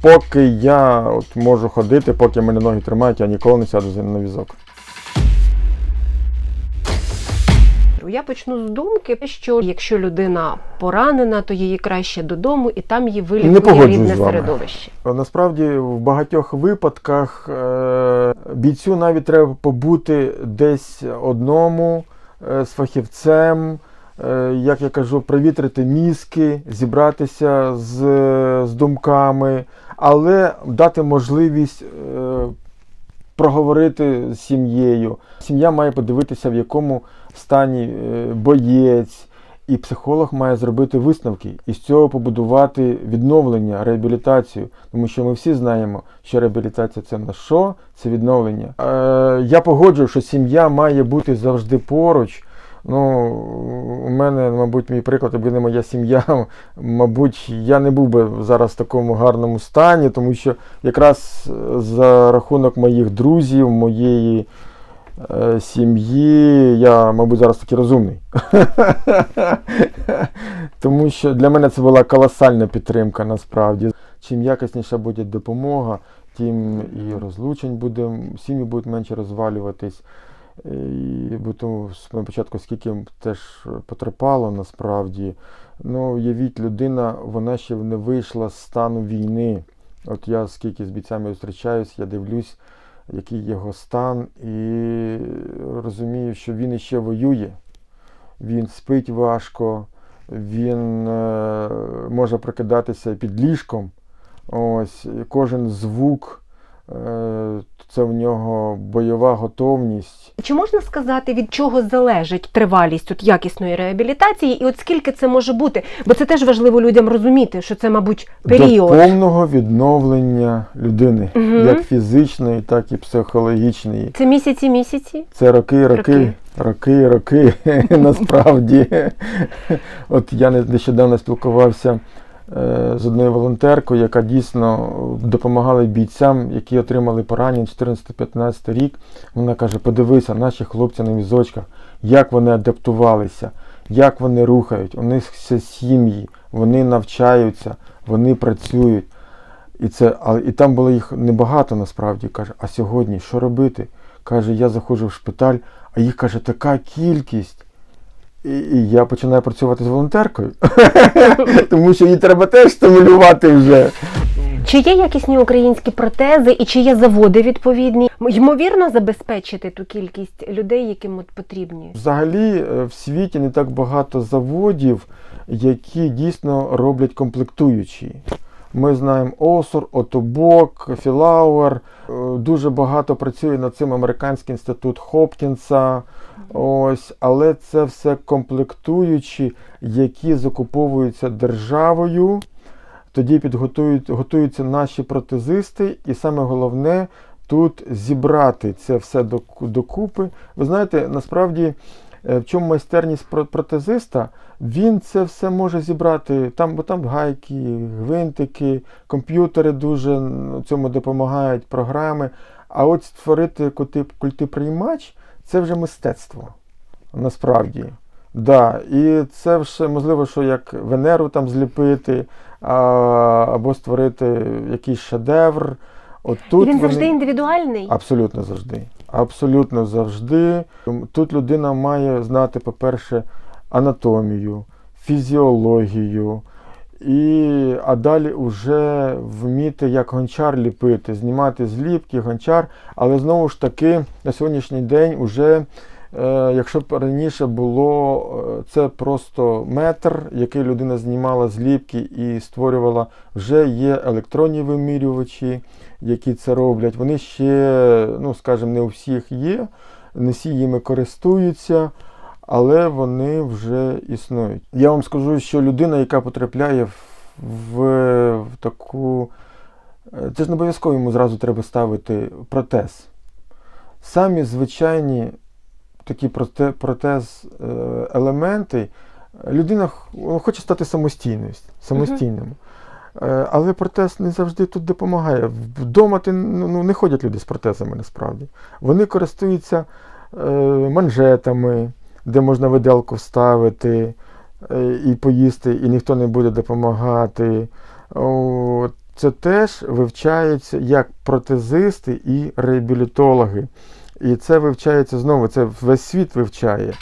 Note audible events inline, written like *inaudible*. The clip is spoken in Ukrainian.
поки я от можу ходити, поки мене ноги тримають, я ніколи не сяду на візок. Я почну з думки, що якщо людина поранена, то її краще додому, і там її вилікує рідне з вами. середовище. Насправді, в багатьох випадках е, бійцю навіть треба побути десь одному е, з фахівцем, е, як я кажу, провітрити мізки, зібратися з, з думками, але дати можливість е, проговорити з сім'єю. Сім'я має подивитися, в якому стані е, боєць, і психолог має зробити висновки і з цього побудувати відновлення, реабілітацію. Тому що ми всі знаємо, що реабілітація це на що? Це відновлення. Е, я погоджую, що сім'я має бути завжди поруч. Ну, у мене, мабуть, мій приклад, якби не моя сім'я, *laughs* мабуть, я не був би зараз в такому гарному стані, тому що якраз е, за рахунок моїх друзів, моєї е, сім'ї, я, мабуть, зараз такий розумний. *laughs* Тому що для мене це була колосальна підтримка насправді. Чим якісніша буде допомога, тим і розлучень буде, сім'ї будуть менше розвалюватись. І бо на початку скільки теж потерпало насправді. Ну, уявіть, людина, вона ще не вийшла з стану війни. От я скільки з бійцями зустрічаюсь, я дивлюсь, який його стан, і розумію, що він іще воює. Він спить важко, він е, може прокидатися під ліжком. Ось, кожен звук е, це в нього бойова готовність. Чи можна сказати, від чого залежить тривалість от якісної реабілітації, і от скільки це може бути? Бо це теж важливо людям розуміти, що це, мабуть, період. До повного відновлення людини, Мгм. як фізичної, так і психологічної. Це місяці, місяці. Це роки, роки, Роки. роки, *laughs* насправді. От я не- нещодавно спілкувався е, з одною волонтеркою, яка дійсно допомагала бійцям, які отримали поранення 14-15 рік. Вона каже: подивися, наші хлопці на візочках, як вони адаптувалися, як вони рухають, у них все сім'ї, вони навчаються, вони працюють. І, це, і там було їх небагато насправді. Каже, а сьогодні що робити? Каже, я заходжу в шпиталь, а їх каже, така кількість. І, я починаю працювати з волонтеркою, *laughs* тому що її треба теж стимулювати вже. Чи є якісні українські протези і чи є заводи відповідні? Ймовірно, забезпечити ту кількість людей, яким от потрібні. Взагалі е, в світі не так багато заводів, які дійсно роблять комплектуючі. Ми знаємо Осур, Отобок, Філауер. Е, Дуже багато працює над цим американський інститут Хопкінса. Ось, але це все комплектуючі, які закуповуються державою. Тоді підготують готуються наші протезисти, і саме головне тут зібрати це все докупи. Ви знаєте, насправді, в чому майстерність протезиста, він це все може зібрати. Там, бо там гайки, гвинтики, комп'ютери дуже цьому допомагають, програми. А от створити культи- культиприймач це вже мистецтво. Насправді. Да, і це вже можливо, що як Венеру там зліпити, а, або створити якийсь шедевр. От І тут він вони- завжди індивідуальний. Абсолютно завжди. Абсолютно завжди. Тут людина має знати, по-перше, анатомію, фізіологію, і, а далі вже вміти як гончар ліпити, знімати зліпки, гончар. Але знову ж таки, на сьогоднішній день уже. Е, Якщо б раніше було е, це просто метр, який людина знімала зліпки і створювала, вже є електронні вимірювачі, які це роблять. Вони ще, ну скажімо, не у всіх є, не всі їми користуються, але вони вже існують. Я вам скажу, що людина, яка потрапляє в, в, таку. е, Це ж не обов'язково йому зразу треба ставити протез. Самі звичайні такі протез е, елементи, людина хоче стати самостійною, самостійним. Е, Але протез не завжди тут допомагає. Вдома ти, ну, ну, не ходять люди з протезами насправді. Вони користуються е, манжетами, де можна виделку вставити і поїсти, і ніхто не буде допомагати. Це теж вивчається як протезисти і реабілітологи. І це вивчається знову, це весь світ вивчає.